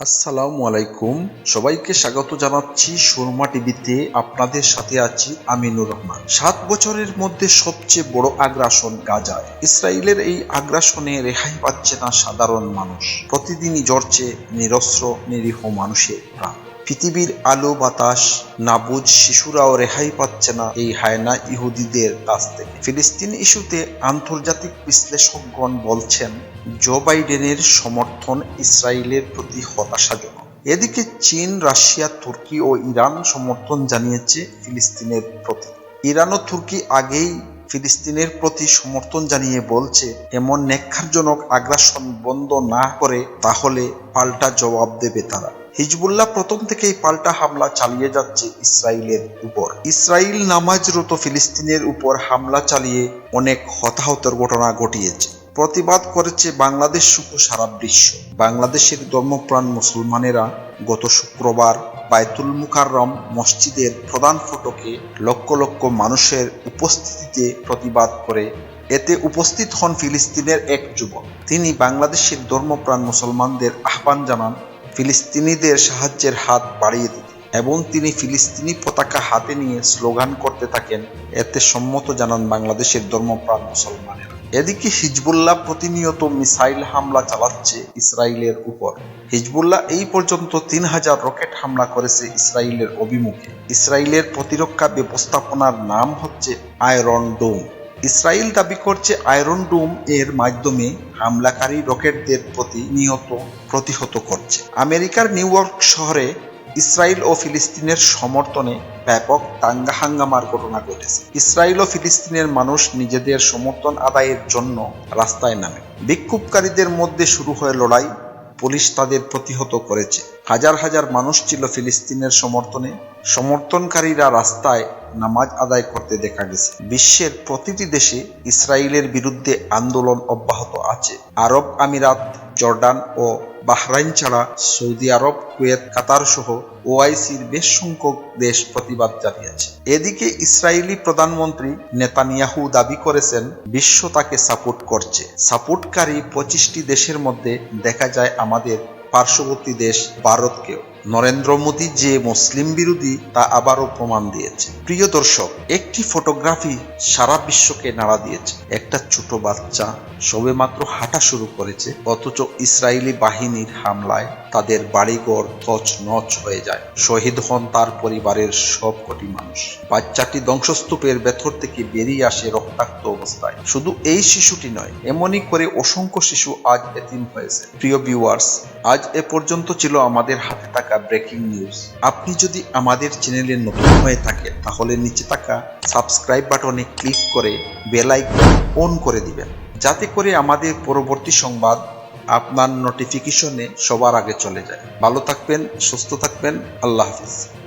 আসসালামু আলাইকুম। সবাইকে স্বাগত জানাচ্ছি সুরমা টিভিতে। আপনাদের সাথে আছি আমিনুর রহমান। সাত বছরের মধ্যে সবচেয়ে বড় আগ্রাসন গাজায় ইসরায়েলের এই আগ্রাসনে রেহাই পাচ্ছে না সাধারণ মানুষ। প্রতিদিনই জড়ছে নিরস্ত্র, নিরীহ মানুষের প্রাণ। পৃথিবীর আলো, বাতাস নাবুজ শিশুরাও রেহাই পাচ্ছে না এই হায়না ইহুদিদের কাছ থেকে। ফিলিস্তিন ইস্যুতে আন্তর্জাতিক বিশ্লেষকগণ বলছেন, জো বাইডেনের সমর্থন ইসরায়েলের প্রতি হতাশাজনক। এদিকে চীন, রাশিয়া, তুর্কি ও ইরান সমর্থন জানিয়েছে ফিলিস্তিনের প্রতি। ইরান ও তুর্কি আগেই ফিলিস্তিনের প্রতি সমর্থন জানিয়ে বলছে, এমন নেক্ষারজনক আগ্রাসন বন্ধ না করে তাহলে পাল্টা জবাব দেবে তারা। হিজবুল্লাহ প্রথম থেকেই পাল্টা হামলা চালিয়ে যাচ্ছে ইসরায়েলের উপর। ইসরায়েল নামাজরত ফিলিস্তিনের উপর হামলা চালিয়ে অনেক হতাহতের ঘটনা ঘটিয়েছে। প্রতিবাদ করেছে বাংলাদেশ সহ সারা বিশ্ব। বাংলাদেশের ধর্মপ্রাণ মুসলমানেরা গত শুক্রবার বায়তুল মুকাররম মসজিদের প্রধান ফটকে লক্ষ লক্ষ মানুষের উপস্থিতিতে প্রতিবাদ করে। এতে উপস্থিত হন ফিলিস্তিনের এক যুবক। তিনি বাংলাদেশের ধর্মপ্রাণ মুসলমানদের আহ্বান জানান ফিলিস্তিনিদের সাহায্যের হাত বাড়িয়ে দিতে। এবং তিনি ফিলিস্তিনি পতাকা হাতে নিয়ে স্লোগান করতে থাকেন, এতে সম্মত জানান বাংলাদেশের ধর্মপ্রাণ মুসলমানেরা। এদিকে হিজবুল্লাহ প্রতিনিয়ত মিসাইল হামলা চালাচ্ছে ইসরায়েলের উপর। হিজবুল্লাহ এই পর্যন্ত তিন হাজার রকেট হামলা করেছে ইসরায়েলের অভিমুখে। ইসরায়েলের প্রতিরক্ষা ব্যবস্থাপনার নাম হচ্ছে আয়রন ডোম। ইসরায়েল দাবি করছে আয়রন ডোম এর মাধ্যমে হামলাকারী রকেটদের প্রতি নিহত, প্রতিহত করছে। আমেরিকার নিউ ইয়র্ক শহরে ইসরায়েল ও ফিলিস্তিনের সমর্থনে ব্যাপক দাঙ্গা হাঙ্গামার ঘটনা ঘটেছে। ইসরায়েল ও ফিলিস্তিনের মানুষ নিজেদের সমর্থন আদায়ের জন্য রাস্তায় নামে। বিক্ষোভকারীদের মধ্যে শুরু হয় লড়াই, পুলিশ তাদের প্রতিহত করেছে। হাজার হাজার মানুষ ছিল ফিলিস্তিনের সমর্থনে। সমর্থনকারীরা রাস্তায় নামাজ আদায় করতে দেখা গেছে। বিশ্বের প্রতিটি দেশে ইসরায়েলের বিরুদ্ধে আন্দোলন অব্যাহত আছে। আরব আমিরাত, জর্ডান ও বাহরাইন ছাড়া সৌদি আরব, কুয়েত, কাতার সহ ওআইসির বেশ সংখ্যক দেশ প্রতিবাদ জানিয়েছে। এদিকে ইসরায়েলি প্রধানমন্ত্রী নেতানিয়াহু দাবি করেছেন, বিশ্ব তাকে সাপোর্ট করছে। সাপোর্টকারী পঁচিশটি দেশের মধ্যে দেখা যায় আমাদের পার্শ্ববর্তী দেশ ভারতকেও। নরেন্দ্র মোদী যে মুসলিম বিরোধী, তা আবারও প্রমাণ দিয়েছে। প্রিয় দর্শক, একটি ফটোগ্রাফি সারা বিশ্বকে নাড়া দিয়েছে। একটা ছোট বাচ্চা সবে মাত্র হাঁটা শুরু করেছে, অথচ ইসরায়েলি বাহিনীর হামলায় তাদের বাড়িঘর তছ নচ হয়ে যায়। শহীদ হন তার পরিবারের সব কোটি মানুষ। বাচ্চাটি ধ্বংসস্তূপের ভেতর থেকে বেরিয়ে আসে রক্তাক্ত অবস্থায়। শুধু এই শিশুটি নয়, এমনই করে অসংখ্য শিশু আজ এতিম হয়েছে। প্রিয় ভিউয়ার্স, আজ এ পর্যন্ত ছিল আমাদের হাতে থাকা ব্রেকিং নিউজ। আপনি যদি আমাদের চ্যানেলে নতুন হয়ে থাকেন তাহলে নিচে থাকা সাবস্ক্রাইব বাটনে ক্লিক করে বেল অন করে দিবেন। যাতে করে আমাদের পরবর্তী সংবাদ আপনার নোটিফিকেশনে সবার আগে চলে যায়। ভালো থাকবেন সুস্থ থাকবেন আল্লাহ হাফিজ।